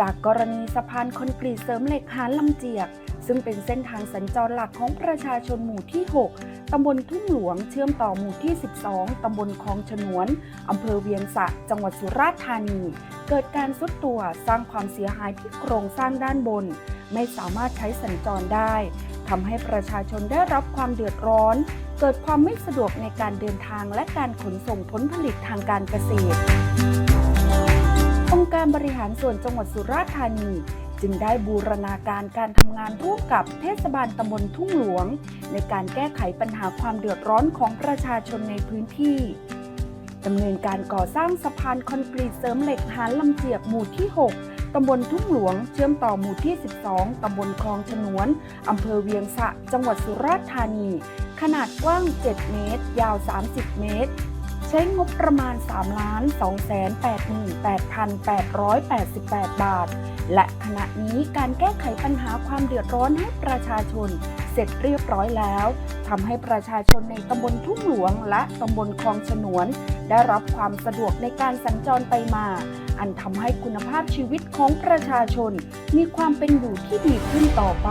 จากกรณีสะพานคอนกรีตเสริมเหล็กหานลำเจียก ซึ่งเป็นเส้นทางสัญจรหลักของประชาชนหมู่ที่ 6 ตำบลทุ่งหลวง เชื่อมต่อหมู่ที่ 12 ตำบลคลองฉนวน อำเภอเวียงสะ จังหวัดสุราษฎร์ธานี เกิดการซุดตัวสร้างความเสียหายที่โครงสร้างด้านบน ไม่สามารถใช้สัญจรได้ทำให้ประชาชนได้รับความเดือดร้อน เกิดความไม่สะดวกในการเดินทางและการขนส่งผลผลิตทางการเกษตรองค์การ บริหารส่วนจังหวัดสุราษฎร์ธานี จึงได้บูรณาการการทำงานร่วมกับเทศบาลตำบลทุ่งหลวง ในการแก้ไขปัญหาความเดือดร้อนของประชาชนในพื้นที่ดำเนินการก่อสร้างสะพานคอนกรีตเสริมเหล็กหานลำเจียบหมู่ที่ 6 ตำบลทุ่งหลวง เชื่อมต่อหมู่ที่ 12 ตำบลคลองฉนวน อำเภอเวียงสะ จังหวัดสุราษฎร์ธานี ขนาดกว้าง 7 เมตร ยาว 30 เมตร ใช้งบประมาณ3ล้าน2แสน88,888 บาท และขณะนี้การแก้ไขปัญหาความเดือดร้อนให้ประชาชน เสร็จเรียบร้อยแล้วทำให้ประชาชนในตำบลทุ่งหลวง และตำบลคลองฉนวน ได้รับความสะดวกในการสัญจรไปมา อันทำให้คุณภาพชีวิตของประชาชน มีความเป็นอยู่ที่ดีขึ้นต่อไป